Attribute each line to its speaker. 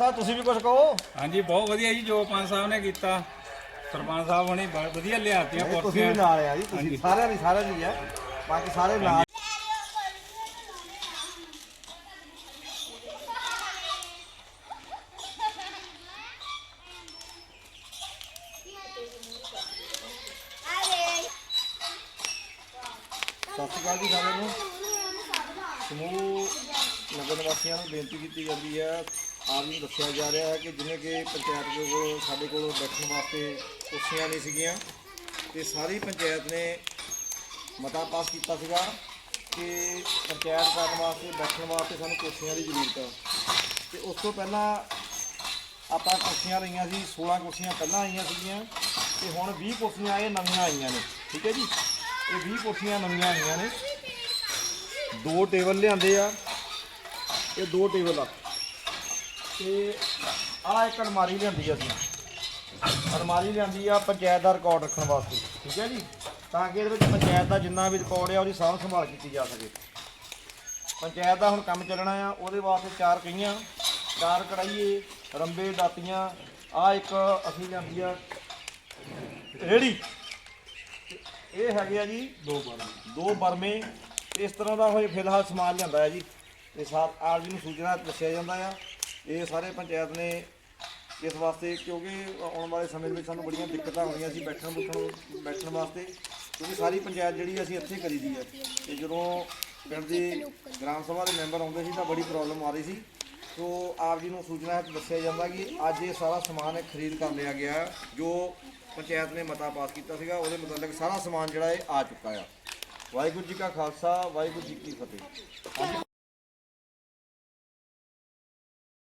Speaker 1: ਸਾਹਿਬ ਤੁਸੀਂ ਵੀ ਕੁਝ ਕਹੋ।
Speaker 2: ਹਾਂਜੀ ਬਹੁਤ ਵਧੀਆ ਜੀ ਜੋ ਪੰਜ ਸਾਹਿਬ ਨੇ ਕੀਤਾ। ਸਰਪੰਚ ਸਾਹਿਬ ਹੁਣੇ ਬਹੁਤ ਵਧੀਆ ਲਿਆਤੀਆਂ
Speaker 1: ਤੁਸੀਂ ਵੀ ਨਾਲ ਆ ਜੀ ਤੁਸੀਂ ਸਾਰਿਆਂ ਦੀ ਸਾਰਿਆਂ ਦੀ ਆ। ਬਾਕੀ ਸਾਰੇ ਨਾਲ। ਸਤਿ ਸ਼੍ਰੀ ਅਕਾਲ ਜੀ ਸਾਰਿਆਂ ਨੂੰ। ਸਮੂਹ ਨਗਰ ਵਾਸੀਆਂ ਨੂੰ ਬੇਨਤੀ ਕੀਤੀ ਜਾਂਦੀ ਹੈ ਆਪ ਨੂੰ ਦੱਸਿਆ ਜਾ ਰਿਹਾ ਹੈ ਕਿ ਜਿਵੇਂ ਕਿ ਪੰਚਾਇਤ ਦੇ ਕੋਲ ਸਾਡੇ ਕੋਲ ਬੈਠਣ ਵਾਸਤੇ ਕੁਰਸੀਆਂ ਨਹੀਂ ਸੀਗੀਆਂ ਤੇ ਸਾਰੀ ਪੰਚਾਇਤ ਨੇ ਮਤਾ ਪਾਸ ਕੀਤਾ ਸੀਗਾ ਕਿ ਪੰਚਾਇਤ ਕਰਨ ਵਾਸਤੇ, ਬੈਠਣ ਵਾਸਤੇ ਸਾਨੂੰ ਕੁਰਸੀਆਂ ਦੀ ਜ਼ਰੂਰਤ ਹੈ। ਤੇ ਉਸ ਤੋਂ ਪਹਿਲਾਂ ਆਪਾਂ ਕੁਰਸੀਆਂ ਲਈਆਂ ਸੀ 16 ਕੁਰਸੀਆਂ ਪਹਿਲਾਂ ਆਈਆਂ ਸੀਗੀਆਂ ਤੇ ਹੁਣ 20 ਕੁਰਸੀਆਂ ਇਹ ਨਵੀਆਂ ਆਈਆਂ ਨੇ, ਠੀਕ ਹੈ ਜੀ? ਇਹ 20 ਕੁਰਸੀਆਂ ਨਵੀਆਂ ਆਈਆਂ ਨੇ। ਦੋ ਟੇਬਲ ਲਿਆਂਦੇ ਆ, ਇਹ ਦੋ ਟੇਬਲ ਆ। ਤੇ ਆਹ ਇੱਕ ਅਲਮਾਰੀ ਲਿਆਂਦੀ ਆ ਅਸੀਂ। ਅਲਮਾਰੀ ਲਿਆਂਦੀ ਆ ਪੰਚਾਇਤ ਦਾ ਰਿਕਾਰਡ ਰੱਖਣ ਵਾਸਤੇ, ਠੀਕ ਹੈ ਜੀ? ਤਾਂ ਕਿ ਇਹਦੇ ਵਿੱਚ ਪੰਚਾਇਤ ਦਾ ਜਿੰਨਾ ਵੀ ਰਿਕਾਰਡ ਆ, ਉਹਦੀ ਸਾਂਭ ਸੰਭਾਲ ਕੀਤੀ ਜਾ ਸਕੇ। ਪੰਚਾਇਤ ਦਾ ਹੁਣ ਕੰਮ ਚੱਲਣਾ ਆ, ਉਹਦੇ ਵਾਸਤੇ ਚਾਰ ਕਈਆਂ ਚਾਰ ਕੜਾਈਏ ਰੰਬੇ, ਦਾਤੀਆਂ। ਆ ਇੱਕ ਅਸੀਂ ਲਿਆਂਦੀ ਆ ਰੇੜੀ ਇਹ ਹੈਗੇ ਆ ਜੀ ਦੋ ਬਰਮੇ। ਦੋ ਬਰਮੇ। ਇਸ ਤਰ੍ਹਾਂ ਦਾ ਹੋਏ ਫਿਲਹਾਲ ਸਮਾਨ ਲਿਆਂਦਾ ਹੈ ਜੀ। ਤੇ ਸਾਥ ਆਪ ਨੂੰ ਸੂਚਨਾ ਦੱਸਿਆ ਜਾਂਦਾ ਆ। ਇਹ ਸਾਰੇ ਪੰਚਾਇਤ ਨੇ ਇਸ ਵਾਸਤੇ, ਕਿਉਂਕਿ ਆਉਣ ਵਾਲੇ ਸਮੇਂ ਵਿੱਚ ਸਾਨੂੰ ਬੜੀਆਂ ਦਿੱਕਤਾਂ ਆਉਂਦੀਆਂ ਸੀ ਬੈਠਣ ਬੁੱਠਣ ਬੈਠਣ ਵਾਸਤੇ। ਕਿਉਂਕਿ ਸਾਰੀ ਪੰਚਾਇਤ ਜਿਹੜੀ ਅਸੀਂ ਇੱਥੇ ਕਰੀ ਦੀ ਹੈ। ਤੇ ਜਦੋਂ ਪਿੰਡ ਦੀ ਗ੍ਰਾਮ ਸਭਾ ਦੇ ਮੈਂਬਰ ਆਉਂਦੇ ਸੀ ਤਾਂ ਬੜੀ ਪ੍ਰੋਬਲਮ ਆ ਰਹੀ ਸੀ। ਸੋ ਆਪ ਜੀ ਨੂੰ ਸੂਚਨਾ ਹੈ ਦੱਸਿਆ ਜਾਂਦਾ ਕਿ ਅੱਜ ਇਹ ਸਾਰਾ ਸਮਾਨ ਹੈ ਖਰੀਦ ਕਰ ਲਿਆ ਗਿਆ ਜੋ ਪੰਚਾਇਤ ਨੇ ਮਤਾ ਪਾਸ ਕੀਤਾ ਸੀਗਾ। ਉਹਦੇ ਮੁਤਾਬਕ ਸਾਰਾ ਸਮਾਨ ਜਿਹੜਾ ਇਹ ਆ ਚੁੱਕਾ ਆ। ਵਾਹਿਗੁਰੂ ਜੀ ਕਾ ਖਾਲਸਾ, ਵਾਹਿਗੁਰੂ ਜੀ ਕੀ ਫਤਿਹ।